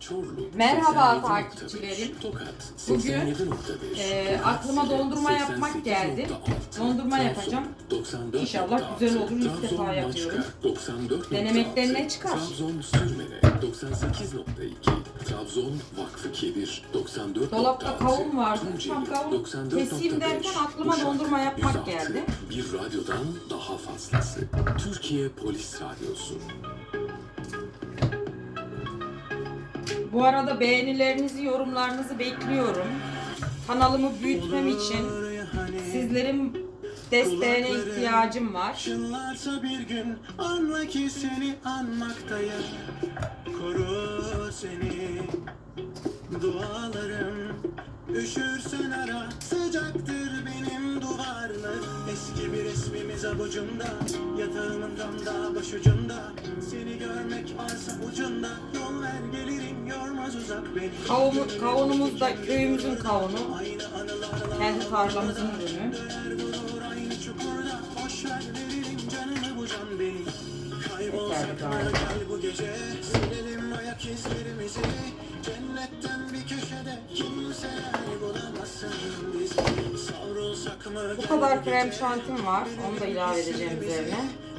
Çorlu, Merhaba 87.5, takipçilerim. Tokat, Bugün, 87.5, e, aklıma dondurma yapmak geldi. 88.6, Dondurma yapacağım. 94.6, İnşallah güzel olur. İlk defa yapıyorum. 94.6, Denemekten ne çıkar? Trabzon, Sürmene, 98.2, Trabzon, Vakfı Kebir, 94.6, Dolapta kavun vardı. Tam kavun 94.5, keseyim derken aklıma dondurma yapmak 106, geldi. Bir radyodan daha fazlası. Türkiye Polis Radyosu. Bu arada beğenilerinizi, yorumlarınızı bekliyorum. Kanalımı büyütmem için sizlerin desteğine ihtiyacım var. Çınlarsa bir gün anla ki seni anmaktayım Koru seni dualarım Üşürsen ara sıcaktır benim duvarlarım Eski bir resmimiz avucumda Yatağımın tam da başucunda Seni görmek varsa ucunda Kavunu, kavunumuz da köyümüzün kavunu. Kendi tarlamızın ürünü. Bu kadar krem şantim var. Onu da ilave edeceğim üzerine.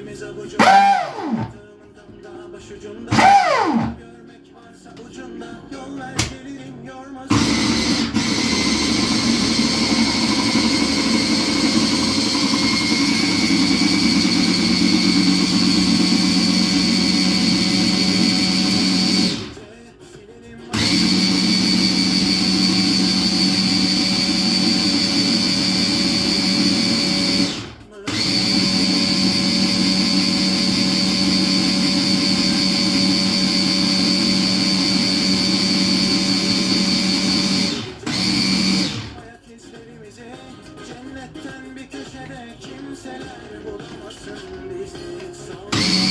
Resmimiz avucumda Yatağımın tam da başucunda Görmek varsa ucunda Yol ver gelirim yormaz Cennetten bir köşede Kimseler bulamasın bizi. Sağ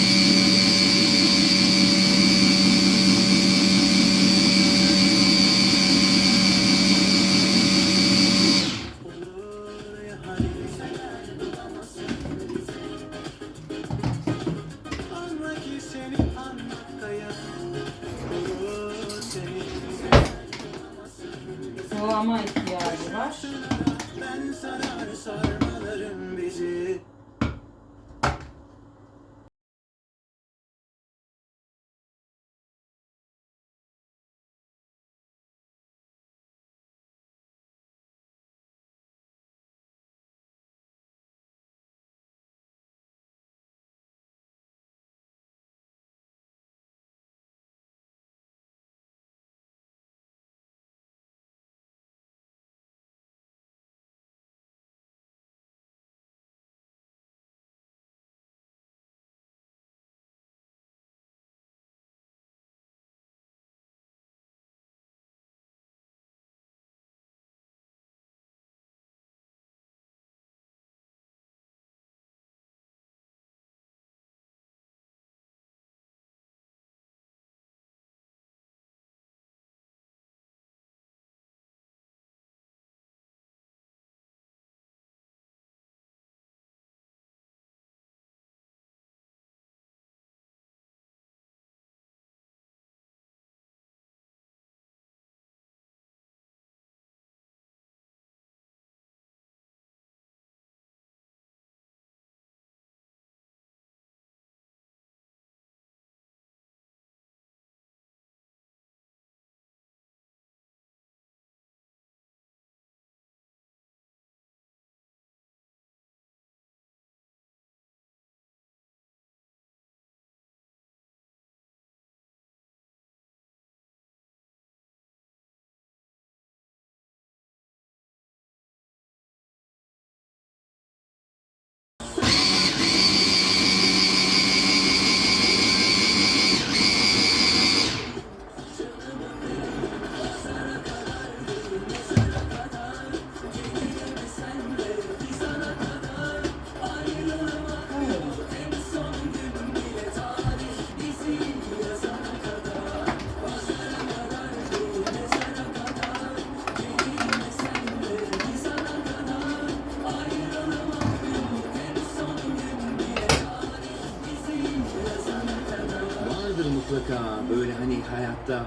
hayatta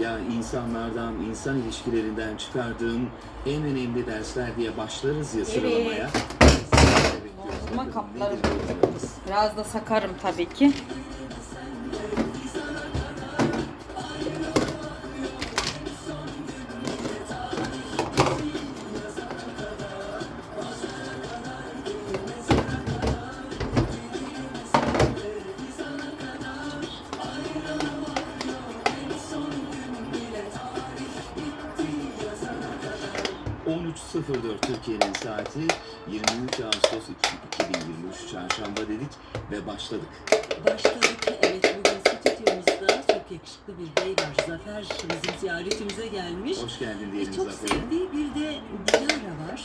ya insanlardan, insan ilişkilerinden çıkardığım en önemli dersler diye başlarız ya sıralamaya. Dondurma kapları. Biraz da sakarım tabii ki. .04 Türkiye'nin saati 23 Ağustos 2023 Çarşamba dedik ve başladık. Başladık. Evet bugün stüdyomuzda çok yakışıklı bir bey var. Zafer bizim ziyaretimize gelmiş. Hoş geldin Ve diyelim çok Zafer. sevdiği bir de Dilara var.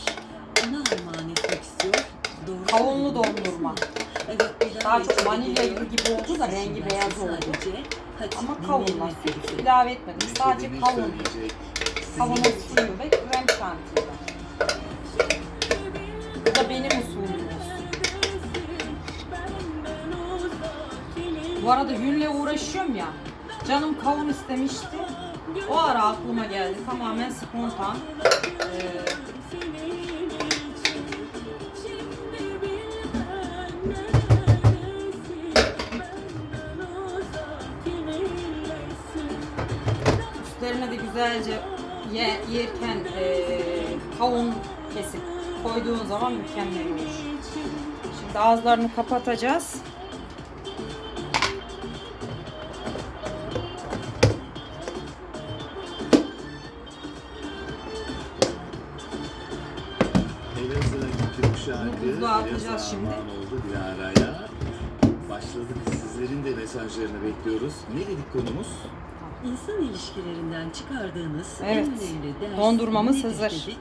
Ona armağan etmek istiyor. Doğru Kavunlu dondurma. Evet, Dilara Daha çok vanilya gibi oldu da rengi beyaz oldu. Sadece. Ama kavunla ilave etmedim. Sadece kavun. Sizin suyu ve uğraşıyorum ya. Canım kavun istemişti. O ara aklıma geldi. Tamamen spontan. Ee, üstlerine de güzelce ye, yerken ee, kavun kesip koyduğun zaman mükemmel olur. Şimdi ağızlarını kapatacağız. Bunu buzluğa atacağız şimdi. oldu Dilara'ya. Başladık. Sizlerin de mesajlarını bekliyoruz. Ne dedik konumuz? İnsan ilişkilerinden çıkardığınız Evet. en önemli ders Dondurmamız nedir hazır. dedik.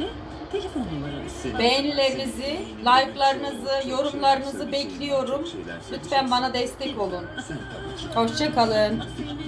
Ve telefon numaramız. Senin- Beğenilerinizi, senin- like'larınızı, çok yorumlarınızı şeyler bekliyorum. söyleyeceksin, çok şeyler Lütfen bana söyleyeceksin. destek olun. Sen tabii ki. Hoşçakalın. Seni